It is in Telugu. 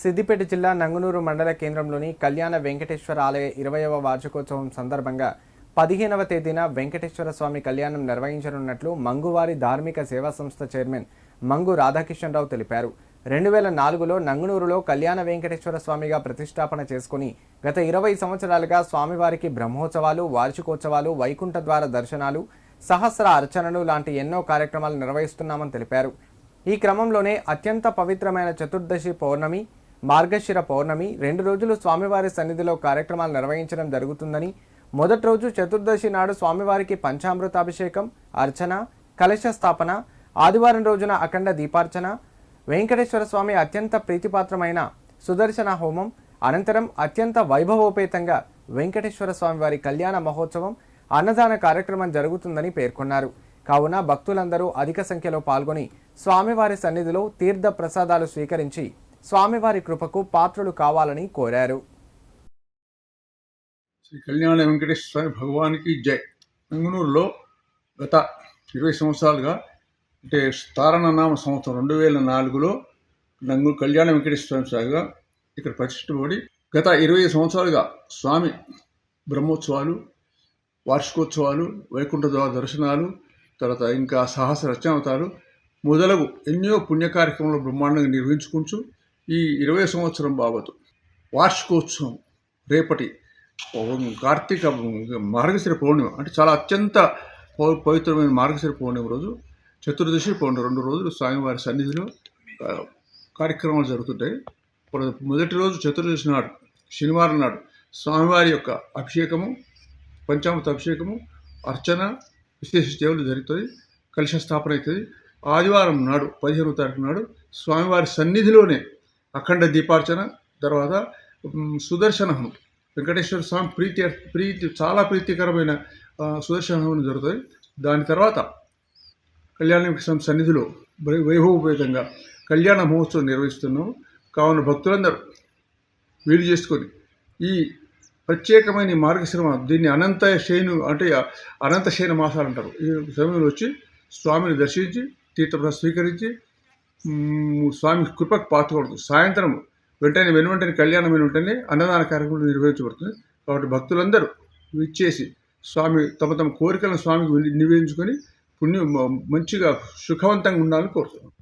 సిద్దిపేట జిల్లా నంగునూరు మండల కేంద్రంలోని కళ్యాణ వెంకటేశ్వర ఆలయ ఇరవయవ వార్షికోత్సవం సందర్భంగా పదిహేనవ తేదీన వెంకటేశ్వర స్వామి కళ్యాణం నిర్వహించనున్నట్లు మంగువారి ధార్మిక సేవా సంస్థ చైర్మన్ మంగు రాధాకిషన్రావు తెలిపారు. రెండు వేల నాలుగులో నంగునూరులో కళ్యాణ వెంకటేశ్వర స్వామిగా ప్రతిష్టాపన చేసుకుని గత ఇరవై సంవత్సరాలుగా స్వామివారికి బ్రహ్మోత్సవాలు వార్షికోత్సవాలు వైకుంఠ ద్వార దర్శనాలు సహస్ర అర్చనలు లాంటి ఎన్నో కార్యక్రమాలు నిర్వహిస్తున్నామని తెలిపారు. ఈ క్రమంలోనే అత్యంత పవిత్రమైన చతుర్దశి పౌర్ణమి మార్గశిర పౌర్ణమి రెండు రోజులు స్వామివారి సన్నిధిలో కార్యక్రమాలు నిర్వహించడం జరుగుతుందని మొదటి రోజు చతుర్దశి నాడు స్వామివారికి పంచామృతాభిషేకం అర్చన కలశ స్థాపన ఆదివారం రోజున అఖండ దీపార్చన వెంకటేశ్వర స్వామి అత్యంత ప్రీతిపాత్రమైన సుదర్శన హోమం అనంతరం అత్యంత వైభవోపేతంగా వెంకటేశ్వర స్వామి వారి కళ్యాణ మహోత్సవం అన్నదాన కార్యక్రమం జరుగుతుందని పేర్కొన్నారు. కావున భక్తులందరూ అధిక సంఖ్యలో పాల్గొని స్వామివారి సన్నిధిలో తీర్థ ప్రసాదాలు స్వీకరించి స్వామివారి కృపకు పాత్రులు కావాలని కోరారు. శ్రీ కళ్యాణ వెంకటేశ్వర స్వామి భగవానికి జై. నంగునూరులో గత ఇరవై సంవత్సరాలుగా అంటే తారణనామ సంవత్సరం రెండు వేల నాలుగులో నంగు కళ్యాణ వెంకటేశ్వర స్వామి స్వామిగా ఇక్కడ ప్రతిష్ఠపడి గత ఇరవై సంవత్సరాలుగా స్వామి బ్రహ్మోత్సవాలు వార్షికోత్సవాలు వైకుంఠ ద్వార దర్శనాలు తర్వాత ఇంకా సాహస రచనావతాలు మొదలగు ఎన్నో పుణ్య కార్యక్రమాలు బ్రహ్మాండంగా నిర్వహించుకుంటూ ఈ ఇరవై సంవత్సరం బాబతు వార్షికోత్సవం రేపటి కార్తీక మార్గశిర పౌర్ణిమ అంటే చాలా అత్యంత పవిత్రమైన మార్గశిర పౌర్ణిమ రోజు. చతుర్దశి పౌర్ణిమ రెండు రోజులు స్వామివారి సన్నిధిలో కార్యక్రమాలు జరుగుతుంటాయి. మొదటి రోజు చతుర్దశి నాడు శనివారం నాడు స్వామివారి యొక్క అభిషేకము పంచామృత అభిషేకము అర్చన విశేష సేవలు జరుగుతుంది కలశ స్థాపన అవుతుంది. ఆదివారం నాడు పదిహేనవ తారీఖు నాడు స్వామివారి సన్నిధిలోనే అఖండ దీపార్చన తర్వాత సుదర్శన హోమం. వెంకటేశ్వర స్వామి ప్రీతి ప్రీతి చాలా ప్రీతికరమైన సుదర్శన హోమం జరుగుతుంది. దాని తర్వాత కళ్యాణ వెంకటేశ్వర సన్నిధిలో వైభవోపేతంగా కళ్యాణ మహోత్సవం నిర్వహిస్తున్నాము. కావున భక్తులందరూ వీలు చేసుకొని ఈ ప్రత్యేకమైన మార్గశ్రమ దీన్ని అనంత శయను అంటే అనంత శయన మాసాలు అంటారు. ఈ సమయంలో వచ్చి స్వామిని దర్శించి తీర్థప్రసాదం స్వీకరించి స్వామి కృపకు పాతకూడదు. సాయంత్రం వెంటనే వెనువెంటనే కళ్యాణమైన కళ్యాణం వెంటనే అన్నదాన కార్యక్రమం నిర్వహించబడుతుంది. కాబట్టి భక్తులందరూ విచ్చేసి స్వామి తమ తమ కోరికలను స్వామికి నివేదించుకొని పుణ్యం మంచిగా సుఖవంతంగా ఉండాలని కోరుతున్నాం.